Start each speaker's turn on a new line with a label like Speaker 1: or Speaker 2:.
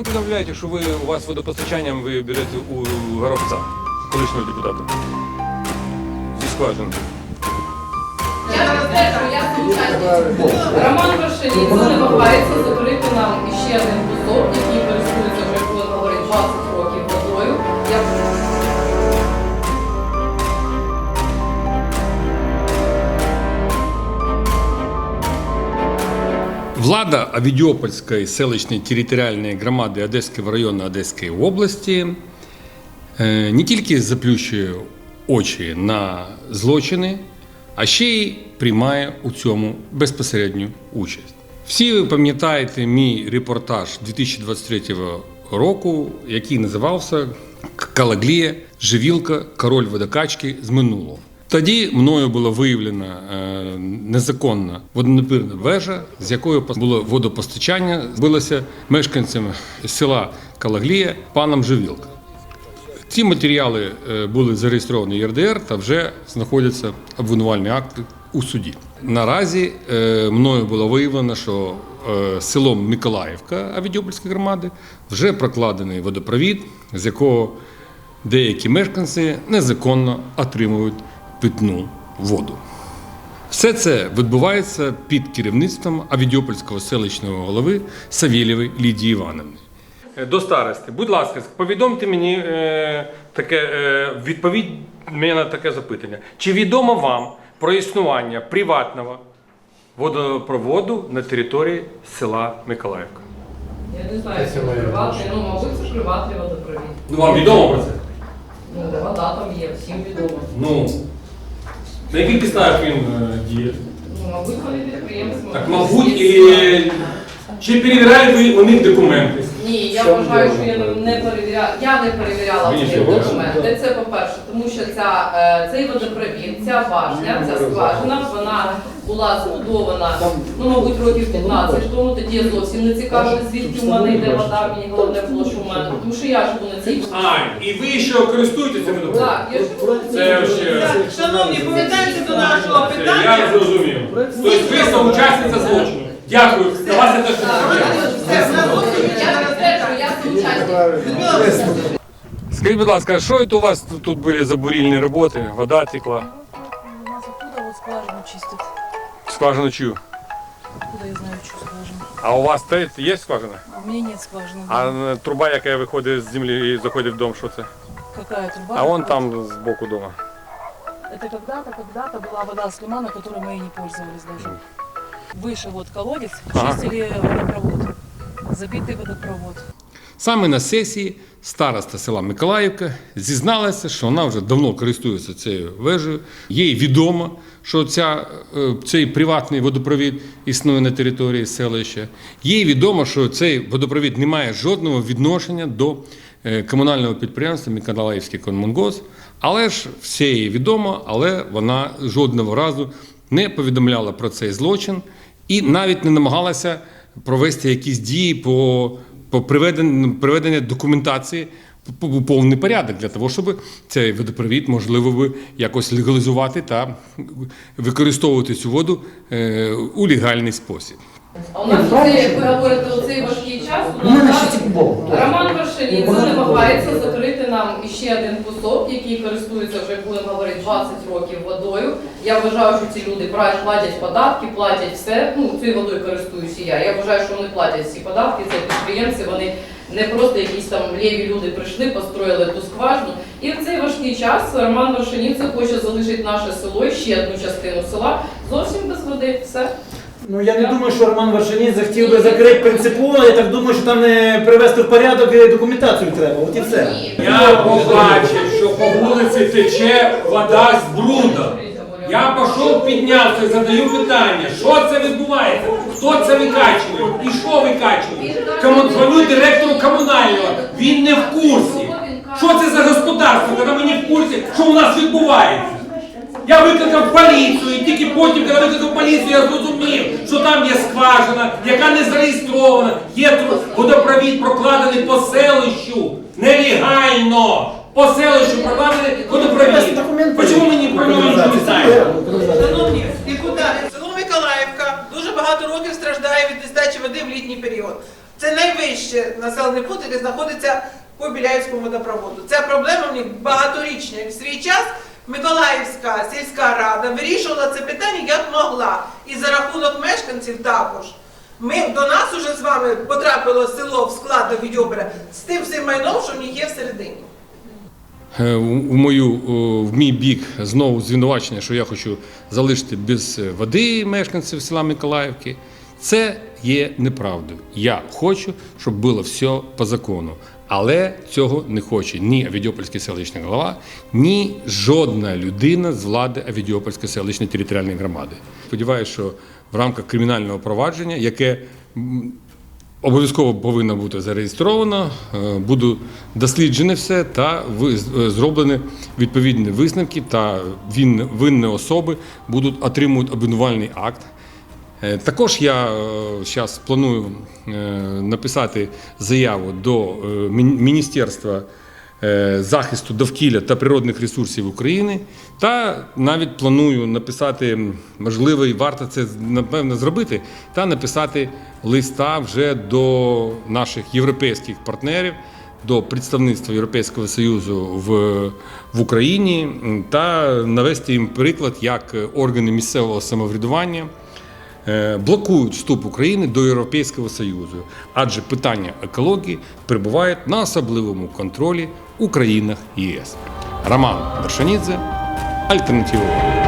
Speaker 1: не повідомляєте, що ви у вас водопостачанням ви берете у горобця, колишнього депутата? Зі скважини.
Speaker 2: Я розкажу, я звичайно. Роман Вершинін не намагається закрити нам іще один кусок,
Speaker 1: Влада Авідіопольської селищної територіальної громади Одеського району Одеської області е, не тільки заплющує очі на злочини, а ще й приймає у цьому безпосередню участь. Всі ви пам'ятаєте мій репортаж 2023 року, який називався Калаглія, Живілка, король водокачки з минулого. Тоді мною було виявлено е, незаконна водонапірна вежа, з якою було водопостачання, збилося мешканцями села Калаглія паном Живілка. Ці матеріали е, були зареєстровані ЄРДР та вже знаходяться обвинувальні акти у суді. Наразі е, мною було виявлено, що селом Миколаївка Авідіопольської громади вже прокладений водопровід, з якого деякі мешканці незаконно отримують питну воду. Все це відбувається під керівництвом Авідіопольського селищного голови Савєлєвої Лідії Івановни. До старости, будь ласка, повідомте мені е, таке е, відповідь мені на таке запитання. Чи відомо вам про існування приватного водопроводу на території села Миколаївка?
Speaker 2: Я не знаю, це приватний, ну, мабуть, це приватний водопровід.
Speaker 1: Ну вам відомо про це?
Speaker 2: Ну, вода там є, всім відомо.
Speaker 1: Ну на яких підставах він е, діє?
Speaker 2: Ну, мабуть, вони підприємці.
Speaker 1: Так, мабуть, і чи перевіряють ви у них документи?
Speaker 2: Ні, я вважаю, що я не перевіряла. Я не перевіряла
Speaker 1: Ви
Speaker 2: ці документи. Це по-перше, тому що ця, е, цей водопровід, ця башня, ця скважина, вона була збудована, ну, мабуть, років 15 тому. Тоді я зовсім не цікавилася, звідки в мене йде вода. Мені головне було, що в мене, тому що я живу на цій.
Speaker 1: А, і ви ще користуєтеся цим?
Speaker 2: Так, я живу.
Speaker 1: Це ще.
Speaker 3: Так, Шановні, повертаємося до нашого питання.
Speaker 1: я зрозумів. Тобто ви соучасниця злочину. Дякую. До вас я теж. Скажіть, будь ласка, а що це у вас тут, були за бурільні роботи? Вода текла.
Speaker 4: У нас оттуда вот скважину чистят.
Speaker 1: Скважину чию?
Speaker 4: Откуда я знаю, что скважину?
Speaker 1: А у вас те- є скважина?
Speaker 4: А у меня нет скважины.
Speaker 1: А е, труба, яка виходить з землі і заходить в дом, що це?
Speaker 4: Какая труба?
Speaker 1: А вон
Speaker 4: Вот.
Speaker 1: там з боку дома.
Speaker 4: Это когда-то, когда-то была вода с лимана, которой мы и не пользовались даже. Выше вот колодец,
Speaker 1: Ага.
Speaker 4: чистили водопровод. Забитый водопровод.
Speaker 1: Саме на сесії староста села Миколаївка зізналася, що вона вже давно користується цією вежею. Їй відомо, що ця, е, цей приватний водопровід існує на території селища. Їй відомо, що цей водопровід не має жодного відношення до е, комунального підприємства Миколаївський комунгоз. Але ж все їй відомо, але вона жодного разу не повідомляла про цей злочин і навіть не намагалася провести якісь дії по, по приведенню, приведення документації у повний порядок для того, щоб цей водопровід можливо би якось легалізувати та використовувати цю воду е, у легальний спосіб.
Speaker 2: А у нас це, як ви говорите, у цей важкий час, у нас Роман Вершинін намагається закрити нам іще один кусок, який користується вже, будемо говорити, 20 років водою. Я вважаю, що ці люди платять податки, платять все. Ну, цією водою користуюся я. Я вважаю, що вони платять всі податки, це підприємці, вони не просто якісь там лєві люди прийшли, построїли ту скважину. І в цей важкий час Роман Вершинівцев хоче залишити наше село і ще одну частину села зовсім без води. Все.
Speaker 5: Ну я не думаю, що Роман Вершинін захотів би закрити принципово. Я так думаю, що там не привести в порядок і документацію треба. От і все.
Speaker 1: Я побачив, що по вулиці тече вода з бруда. Я пішов, піднявся, задаю питання, що це відбувається, хто це викачує і що викачує. Кому дзвоню директору комунального, він не в курсі. Що це за господарство, коли ми не в курсі, що у нас відбувається? Я викликав поліцію, і тільки потім, коли викликав поліцію, я зрозумів, що там є скважина, яка не зареєстрована, є водопровід прокладений по селищу нелегально. По селищу прокладений водопровід. Чому мені про нього не знає?
Speaker 3: Шановні депутати, село Миколаївка дуже багато років страждає від нестачі води в літній період. Це найвище населений пункт, який знаходиться по Біляївському водопроводу. Ця проблема в них багаторічна. В свій час Миколаївська сільська рада вирішувала це питання як могла. І за рахунок мешканців також. Ми до нас уже з вами потрапило село в склад до Відьобра з тим всім майном, що в них є всередині.
Speaker 1: Е, у мою в мій бік знову звинувачення, що я хочу залишити без е, води мешканців села Миколаївки. Це є неправдою. Я хочу, щоб було все по закону. Але цього не хоче ні Авідіопольський селищний голова, ні жодна людина з влади Авідіопольської селищної територіальної громади. Сподіваюся, що в рамках кримінального провадження, яке Обов'язково повинно бути зареєстровано, е, буде досліджене все та е, зроблені відповідні висновки, та винні особи будуть отримують обвинувальний акт. Е, Також я зараз планую е, написати заяву до е, Міністерства е, захисту довкілля та природних ресурсів України, та навіть планую написати, можливо, і варто це напевно зробити, та написати листа вже до наших європейських партнерів. До представництва Європейського Союзу в, в Україні та навести їм приклад, як е, органи місцевого самоврядування е, блокують вступ України до Європейського Союзу, адже питання екології перебувають на особливому контролі у країнах ЄС. Роман Вершанідзе, Альтернатива.